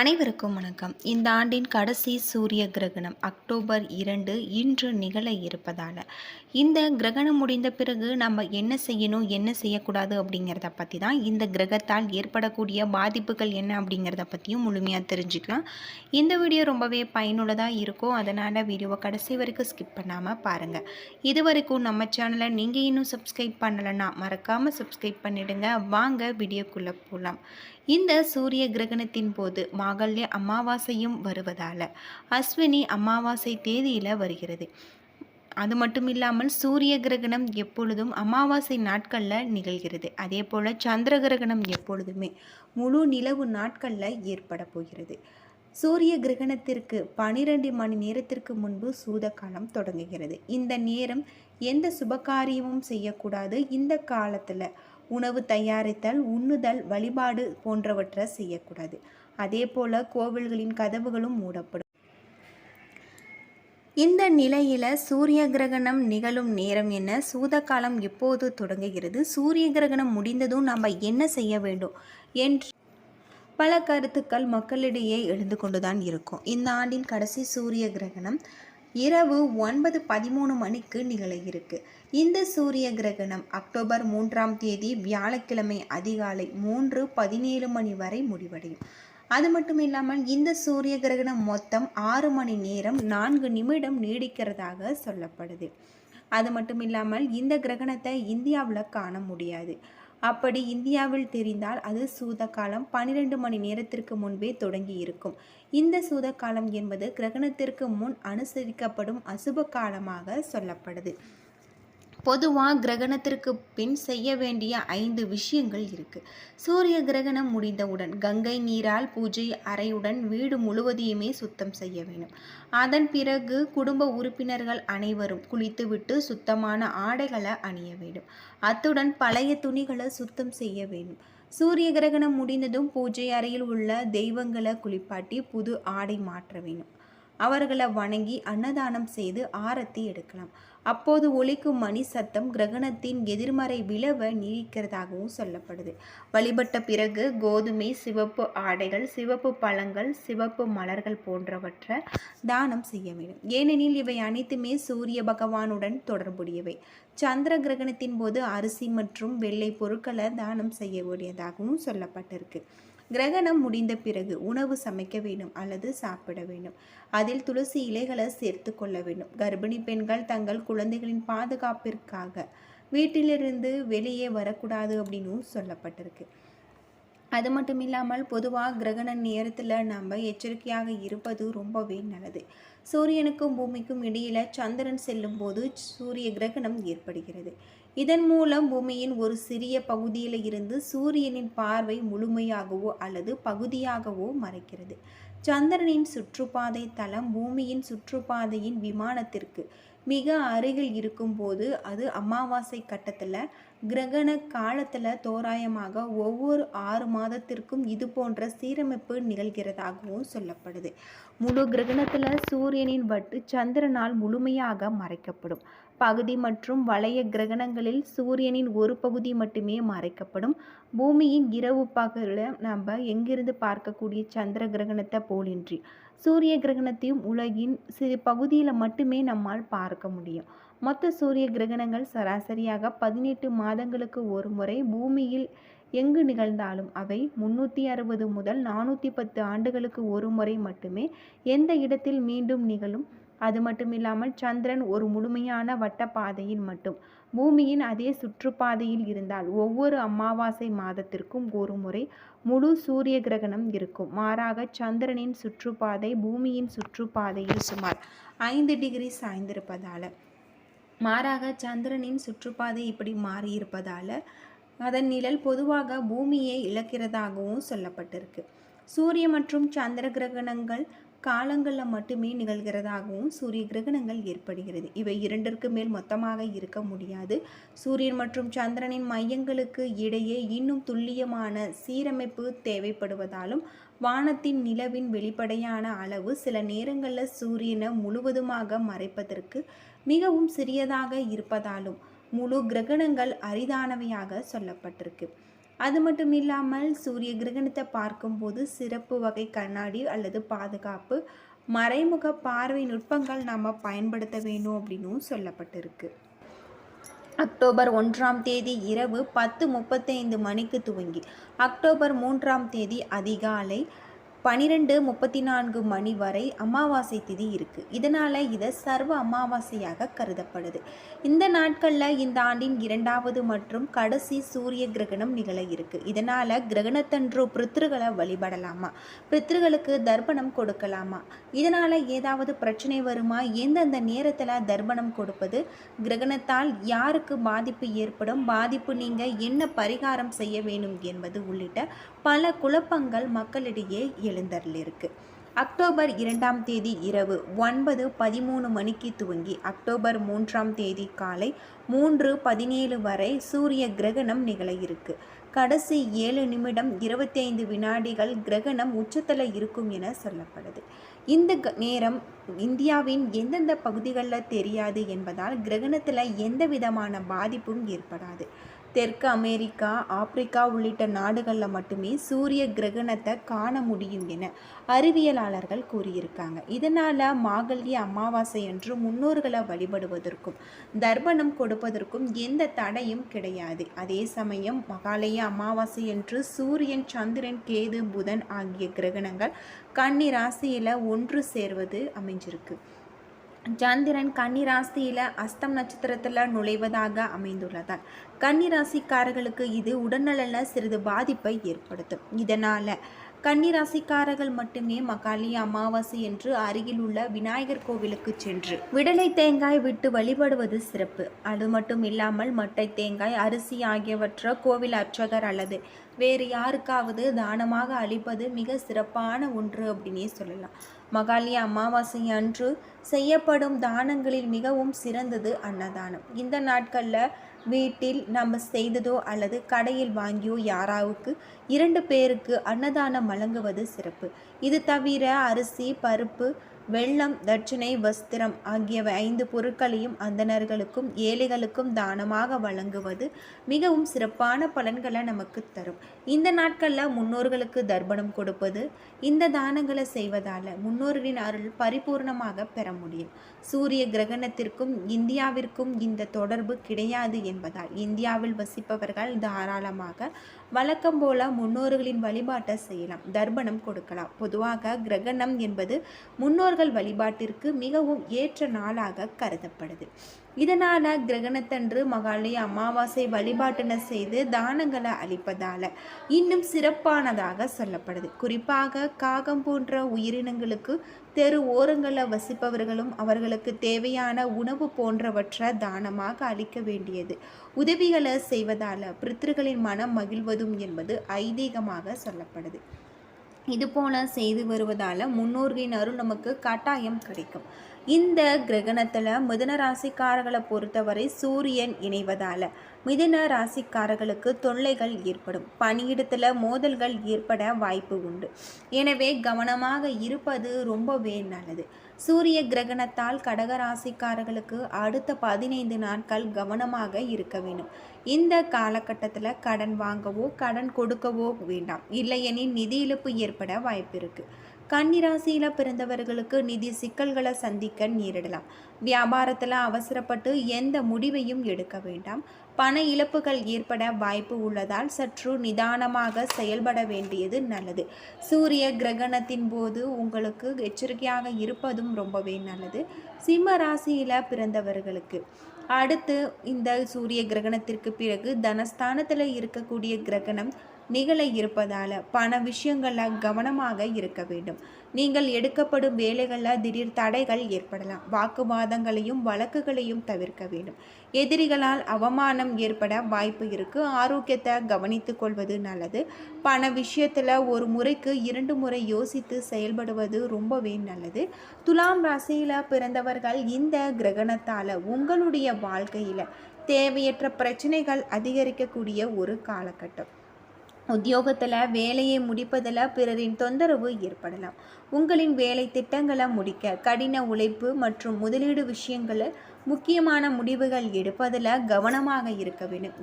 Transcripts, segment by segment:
அனைவருக்கும் வணக்கம். இந்த ஆண்டின் கடைசி சூரிய கிரகணம் அக்டோபர் இரண்டு இன்று நிகழ இருப்பதால். இந்த கிரகணம் முடிந்த பிறகு நம்ம என்ன செய்யணும் என்ன செய்யக்கூடாது அப்படிங்கிறத பற்றி தான் இந்த கிரகத்தால் ஏற்படக்கூடிய பாதிப்புகள் என்ன அப்படிங்கிறத பற்றியும் முழுமையாக தெரிஞ்சுக்கலாம். இந்த வீடியோ ரொம்பவே பயனுள்ளதாக இருக்கும் அதனால் வீடியோவை கடைசி வரைக்கும் ஸ்கிப் பண்ணாமல் பாருங்கள் இது வரைக்கும் நம்ம சேனலை நீங்கள் இன்னும் சப்ஸ்கிரைப் பண்ணலைன்னா மறக்காமல் சப்ஸ்கிரைப் பண்ணிடுங்க. வாங்க வீடியோக்குள்ளே போகலாம் இந்த சூரிய கிரகணத்தின் போது மாகல்ய அமாவாசையும் வருவதால். அஸ்வினி அமாவாசை தேதியில் வருகிறது. அது மட்டும் இல்லாமல் சூரிய கிரகணம் எப்பொழுதும் அமாவாசை நாட்களில் நிகழ்கிறது. அதே போல் சந்திர கிரகணம் எப்பொழுதுமே முழு நிலவு நாட்களில் ஏற்பட போகிறது. சூரிய கிரகணத்திற்கு பனிரெண்டு மணி நேரத்திற்கு முன்பு சூத காலம் தொடங்குகிறது. இந்த நேரம் எந்த சுபகாரியமும் செய்யக்கூடாது. இந்த காலத்தில் உணவு தயாரித்தல் உண்ணுதல் வழிபாடு போன்றவற்றை செய்யக்கூடாது. அதே போல கோவில்களின் கதவுகளும் மூடப்படும். இந்த நிலையில் சூரிய கிரகணம் நிகழும் நேரம் என்ன? சூத காலம் எப்போது தொடங்குகிறது? சூரிய கிரகணம் முடிந்ததும் நம்ம என்ன செய்ய வேண்டும்? என்று பல கருத்துக்கள் மக்களிடையே எழுந்து கொண்டுதான் இருக்கும். இந்த ஆண்டின் கடைசி சூரிய கிரகணம் இரவு ஒன்பது பதிமூணு மணிக்கு நிகழ இருக்கு. இந்த சூரிய கிரகணம் அக்டோபர் மூன்றாம் தேதி வியாழக்கிழமை அதிகாலை மூன்று பதினேழு மணி வரை முடிவடையும். அது மட்டும் இல்லாமல் இந்த சூரிய கிரகணம் மொத்தம் ஆறு மணி நேரம் நான்கு நிமிடம் நீடிக்கிறதாக சொல்லப்படுது. அது மட்டும் இல்லாமல் இந்த கிரகணத்தை இந்தியாவில் காண முடியாது. அப்படி இந்தியாவில் தெரிந்தால் அது சூதக்காலம் பன்னிரெண்டு மணி நேரத்திற்கு முன்பே தொடங்கி இருக்கும். இந்த சூதக்காலம் என்பது கிரகணத்திற்கு முன் அனுசரிக்கப்படும் அசுப காலமாக சொல்லப்படுது. பொதுவாக கிரகணத்திற்கு பின் செய்ய வேண்டிய ஐந்து விஷயங்கள் இருக்குது சூரிய கிரகணம் முடிந்தவுடன் கங்கை நீரால் பூஜை அறையுடன் வீடு முழுவதையுமே சுத்தம் செய்ய வேண்டும். அதன் பிறகு குடும்ப உறுப்பினர்கள் அனைவரும் குளித்துவிட்டு சுத்தமான ஆடைகளை அணிய வேண்டும். அத்துடன் பழைய துணிகளை சுத்தம் செய்ய வேண்டும். சூரிய கிரகணம் முடிந்ததும் பூஜை அறையில் உள்ள தெய்வங்களை குளிப்பாட்டி புது ஆடை மாற்ற வேண்டும். அவர்களை வணங்கி அன்னதானம் செய்து ஆரத்தி எடுக்கலாம். அப்போது ஒலிக்கும் மணி சத்தம் கிரகணத்தின் எதிர்மறை விளவ நீடிக்கிறதாகவும் சொல்லப்படுது. வழிபட்ட பிறகு கோதுமை சிவப்பு ஆடைகள் சிவப்பு பழங்கள் சிவப்பு மலர்கள் போன்றவற்றை தானம் செய்ய வேண்டும். ஏனெனில் இவை அனைத்துமே சூரிய பகவானுடன் தொடர்புடையவை. சந்திர கிரகணத்தின் போது அரிசி மற்றும் வெள்ளை பொருட்களை தானம் செய்யக்கூடியதாகவும் சொல்லப்பட்டிருக்கு. கிரகணம் முடிந்த பிறகு உணவு சமைக்க வேண்டும் அல்லது சாப்பிட வேண்டும். அதில் துளசி இலைகளை சேர்த்து கொள்ள வேண்டும். கர்ப்பிணி பெண்கள் தங்கள் குழந்தைகளின் பாதுகாப்பிற்காக வீட்டிலிருந்து வெளியே வரக்கூடாது அப்படின்னு சொல்லப்பட்டிருக்கு. அது மட்டும் இல்லாமல் பொதுவாக கிரகண நேரத்தில் நம்ம எச்சரிக்கையாக இருப்பது ரொம்பவே நல்லது. சூரியனுக்கும் பூமிக்கும் இடையில் சந்திரன் செல்லும் போது சூரிய கிரகணம் ஏற்படுகிறது. இதன் மூலம் பூமியின் ஒரு சிறிய பகுதியில் இருந்து சூரியனின் பார்வை முழுமையாகவோ அல்லது பகுதியாகவோ மறைக்கிறது. சந்திரனின் சுற்றுப்பாதை தளம் பூமியின் சுற்றுப்பாதையின் விமானத்திற்கு மிக அருகில் இருக்கும்போது அது அமாவாசை கட்டத்தில் கிரகண காலத்தில் தோராயமாக ஒவ்வொரு ஆறு மாதத்திற்கும் இது போன்ற சீரமைப்பு நிகழ்கிறதாகவும் சொல்லப்படுது. முழு கிரகணத்தில் சூரியனின் வட்டு சந்திரனால் முழுமையாக மறைக்கப்படும். பகுதி மற்றும் வளைய கிரகணங்களில் சூரியனின் ஒரு பகுதி மட்டுமே மறைக்கப்படும். பூமியின் இரவு பகலில் நம்ம எங்கிருந்து பார்க்கக்கூடிய சந்திர கிரகணத்தை போலின்றி சூரிய கிரகணத்தையும் உலகின் சிறு பகுதியில் மட்டுமே நம்மால் பார்க்க முடியும். மொத்த சூரிய கிரகணங்கள் சராசரியாக பதினெட்டு மாதங்களுக்கு ஒரு முறை பூமியில் எங்கு நிகழ்ந்தாலும் அவை முன்னூற்றி அறுபது முதல் நானூற்றி பத்து ஆண்டுகளுக்கு ஒரு முறை மட்டுமே எந்த இடத்தில் மீண்டும் நிகழும்? அது மட்டும் இல்லாமல் சந்திரன் ஒரு முழுமையான வட்டப்பாதையில் மட்டும். பூமியின் அதே சுற்றுப்பாதையில் இருந்தால் ஒவ்வொரு அமாவாசை மாதத்திற்கும் ஒரு முறை முழு சூரிய கிரகணம் இருக்கும். மாறாக சந்திரனின் சுற்றுப்பாதை பூமியின் சுற்றுப்பாதையில் சுமார் ஐந்து டிகிரி சாய்ந்திருப்பதால். மாறாக சந்திரனின் சுற்றுப்பாதை இப்படி மாறியிருப்பதால் அதன் நிழல் பொதுவாக பூமியை இழக்கிறதாகவும் சொல்லப்பட்டிருக்கு. சூரிய மற்றும் சந்திர கிரகணங்கள் காலங்களில் மட்டுமே நிகழ்கிறதாகவும் சூரிய கிரகணங்கள் ஏற்படுகிறது. இவை இரண்டிற்கு மேல் மொத்தமாக இருக்க முடியாது. சூரியன் மற்றும் சந்திரனின் மையங்களுக்கு இடையே இன்னும் துல்லியமான சீரமைப்பு தேவைப்படுவதாலும் வானத்தின் நிலவின் வெளிப்படையான அளவு சில நேரங்களில் சூரியனை முழுவதுமாக மறைப்பதற்கு மிகவும் சிறியதாக இருப்பதாலும் முழு கிரகணங்கள் அரிதானவையாக சொல்லப்பட்டிருக்கு. அது மட்டும் இல்லாமல் சூரிய கிரகணத்தை பார்க்கும்போது சிறப்பு வகை கண்ணாடி அல்லது பாதுகாப்பு மறைமுக பார்வை நுட்பங்கள் நாம் பயன்படுத்த வேணும் அப்படின்னும் சொல்லப்பட்டிருக்கு. அக்டோபர் ஒன்றாம் தேதி இரவு பத்து முப்பத்தைந்து மணிக்கு துவங்கி அக்டோபர் மூன்றாம் தேதி அதிகாலை பனிரெண்டு முப்பத்தி நான்கு மணி வரை அமாவாசை திதி இருக்குது இதனால் இதை சர்வ அமாவாசையாக கருதப்படுது. இந்த நாட்களில் இந்த ஆண்டின் இரண்டாவது மற்றும் கடைசி சூரிய கிரகணம் நிகழ இருக்கு. இதனால் கிரகணத்தன்று பித்ருகளை வழிபடலாமா? பித்ருகளுக்கு தர்ப்பணம் கொடுக்கலாமா? இதனால் ஏதாவது பிரச்சனை வருமா? எந்தெந்த நேரத்தில் தர்ப்பணம் கொடுப்பது? கிரகணத்தால் யாருக்கு பாதிப்பு ஏற்படும்? பாதிப்பு நீங்கள் என்ன பரிகாரம் செய்ய வேண்டும் என்பது உள்ளிட்ட பல குழப்பங்கள் மக்களிடையே இருக்குது அக்டோபர் இரண்டாம் தேதி இரவு ஒன்பது பதிமூணு மணிக்கு துவங்கி அக்டோபர் மூன்றாம் தேதி காலை மூன்று பதினேழு வரை சூரிய கிரகணம் நிகழ இருக்கு கடைசி ஏழு நிமிடம் இருபத்தைந்து வினாடிகள் கிரகணம் உச்சத்தில் இருக்கும் என சொல்லப்படுது. இந்த நேரம் இந்தியாவின் எந்தெந்த பகுதிகளில் தெரியாது என்பதால் கிரகணத்தில் எந்த விதமான பாதிப்பும் ஏற்படாது. தெற்கு அமெரிக்கா ஆப்பிரிக்கா உள்ளிட்ட நாடுகளில் மட்டுமே சூரிய கிரகணத்தை காண முடியும் என அறிவியலாளர்கள் கூறியிருக்காங்க. இதனால் மாகல்ய அமாவாசை என்று முன்னோர்களை வழிபடுவதற்கும் தர்ப்பணம் கொடுப்பதற்கும் எந்த தடையும் கிடையாது. அதே சமயம் மகாலய அமாவாசை என்று சூரியன் சந்திரன் கேது புதன் ஆகிய கிரகணங்கள் கன்னி ராசியில் ஒன்று சேர்வது அமைஞ்சிருக்கு. சந்திரன் கன்னி ராசியில் அஸ்தம் நட்சத்திரத்தில் நுழைவதாக அமைந்துள்ளதால் கன்னிராசிக்காரர்களுக்கு இது உடல்நலனில் சிறிது பாதிப்பை ஏற்படுத்தும். இதனால் கன்னிராசிக்காரர்கள் மட்டுமே மகாலி அமாவாசை என்று அருகில் உள்ள விநாயகர் கோவிலுக்கு சென்று விடலை தேங்காய் விட்டு வழிபடுவது சிறப்பு. அது மட்டும் இல்லாமல் மட்டை தேங்காய் அரிசி ஆகியவற்றை கோவில் அர்ச்சகர் அல்லது வேறு யாருக்காவது தானமாக அளிப்பது மிக சிறப்பான ஒன்று அப்படின்னே சொல்லலாம். மகாலி அமாவாசை அன்று செய்யப்படும் தானங்களில் மிகவும் சிறந்தது அன்னதானம். இந்த நாட்களில் வீட்டில் நம்ம செய்ததோ அல்லது கடையில் வாங்கியோ யாராவுக்கு இரண்டு பேருக்கு அன்னதானம் வழங்குவது சிறப்பு. இது தவிர அரிசி பருப்பு வெள்ளம் தட்சணை வஸ்திரம் ஆகியவை ஐந்து பொருட்களையும் அந்தணர்களுக்கும் ஏழைகளுக்கும் தானமாக வழங்குவது மிகவும் சிறப்பான பலன்களை நமக்கு தரும். இந்த நாட்களில் முன்னோர்களுக்கு தர்ப்பணம் கொடுப்பது இந்த தானங்களை செய்வதால் முன்னோர்களின் அருள் பரிபூர்ணமாக பெற முடியும். சூரிய கிரகணத்திற்கும் இந்தியாவிற்கும் இந்த தொடர்பு கிடையாது என்பதால் இந்தியாவில் வசிப்பவர்கள் தாராளமாக வழக்கம் போல முன்னோர்களின் வழிபாட்டை செய்யலாம் தர்ப்பணம் கொடுக்கலாம். பொதுவாக கிரகணம் என்பது முன்னோர் முன்னோர்கள் வழிபாட்டிற்கு மிகவும் ஏற்ற நாளாக கருதப்படுது. இதனால் கிரகணத்தன்று மகாலய அமாவாசை வழிபாட்டினை செய்து தானங்களை அளிப்பதால் இன்னும் சிறப்பானதாக சொல்லப்படுது. குறிப்பாக காகம் போன்ற உயிரினங்களுக்கு தெரு ஓரங்களில் வசிப்பவர்களும் அவர்களுக்கு தேவையான உணவு போன்றவற்றை தானமாக அளிக்க வேண்டியது. உதவிகளை செய்வதால் பித்திருக்களின் மனம் மகிழ்வதும் என்பது ஐதீகமாக சொல்லப்படுது. இது போல செய்து வருவதால் முன்னோர்களின் அருள் நமக்கு கட்டாயம் கிடைக்கும். இந்த கிரகணத்தில் மிதன ராசிக்காரர்களை பொறுத்தவரை சூரியன் இணைவதால் மிதன ராசிக்காரர்களுக்கு தொல்லைகள் ஏற்படும். பணியிடத்தில் மோதல்கள் ஏற்பட வாய்ப்பு உண்டு. எனவே கவனமாக இருப்பது ரொம்பவே நல்லது. சூரிய கிரகணத்தால் கடக ராசிக்காரர்களுக்கு அடுத்த பதினைந்து நாட்கள் கவனமாக இருக்க வேண்டும். இந்த காலகட்டத்தில் கடன் வாங்கவோ கடன் கொடுக்கவோ வேண்டாம். இல்லையெனில் நிதி இழப்பு ஏற்பட வாய்ப்பு இருக்குது கன்னிராசியில் பிறந்தவர்களுக்கு நிதி சிக்கல்களை சந்திக்க நேரிடலாம். வியாபாரத்தில் அவசரப்பட்டு எந்த முடிவையும் எடுக்க வேண்டாம். பண இழப்புகள் ஏற்பட வாய்ப்பு உள்ளதால் சற்று நிதானமாக செயல்பட வேண்டியது நல்லது. சூரிய கிரகணத்தின் போது உங்களுக்கு எச்சரிக்கையாக இருப்பதும் ரொம்பவே நல்லது. சிம்ம ராசியில் பிறந்தவர்களுக்கு. அடுத்து இந்த சூரிய கிரகணத்திற்கு பிறகு தனஸ்தானத்தில் இருக்கக்கூடிய கிரகணம் நிகழ இருப்பதால் பண விஷயங்களில் கவனமாக இருக்க வேண்டும். நீங்கள் எடுக்கப்படும் வேலைகளில் திடீர் தடைகள் ஏற்படலாம். வாக்குவாதங்களையும் வழக்குகளையும் தவிர்க்க வேண்டும். எதிரிகளால் அவமானம் ஏற்பட வாய்ப்பு இருக்கு. ஆரோக்கியத்தை கவனித்துக் கொள்வது நல்லது. பண விஷயத்தில் ஒரு முறைக்கு இரண்டு முறை யோசித்து செயல்படுவது ரொம்பவே நல்லது. துலாம் ராசியில் பிறந்தவர்கள் இந்த கிரகணத்தால் உங்களுடைய வாழ்க்கையில் தேவையற்ற பிரச்சனைகள் அதிகரிக்கக்கூடிய ஒரு காலகட்டம். உத்தியோகத்தில் வேலையை முடிப்பதில் பிறரின் தொந்தரவு ஏற்படலாம். உங்களின் வேலை திட்டங்களை முடிக்க கடின உழைப்பு மற்றும் முதலீடு விஷயங்களில் முக்கியமான முடிவுகள் எடுப்பதில் கவனமாக இருக்க வேண்டும்.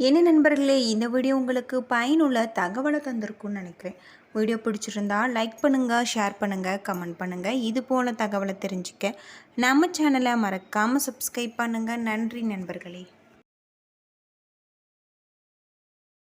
என்ன நண்பர்களே இந்த வீடியோ உங்களுக்கு பயனுள்ள தகவலை தந்திருக்கும்னு நினைக்கிறேன். வீடியோ பிடிச்சிருந்தா லைக் பண்ணுங்கள் ஷேர் பண்ணுங்கள் கமெண்ட் பண்ணுங்கள் இது போல் தகவலை தெரிஞ்சுக்க நம்ம சேனலை மறக்காமல் சப்ஸ்கிரைப் பண்ணுங்கள் நன்றி நண்பர்களே.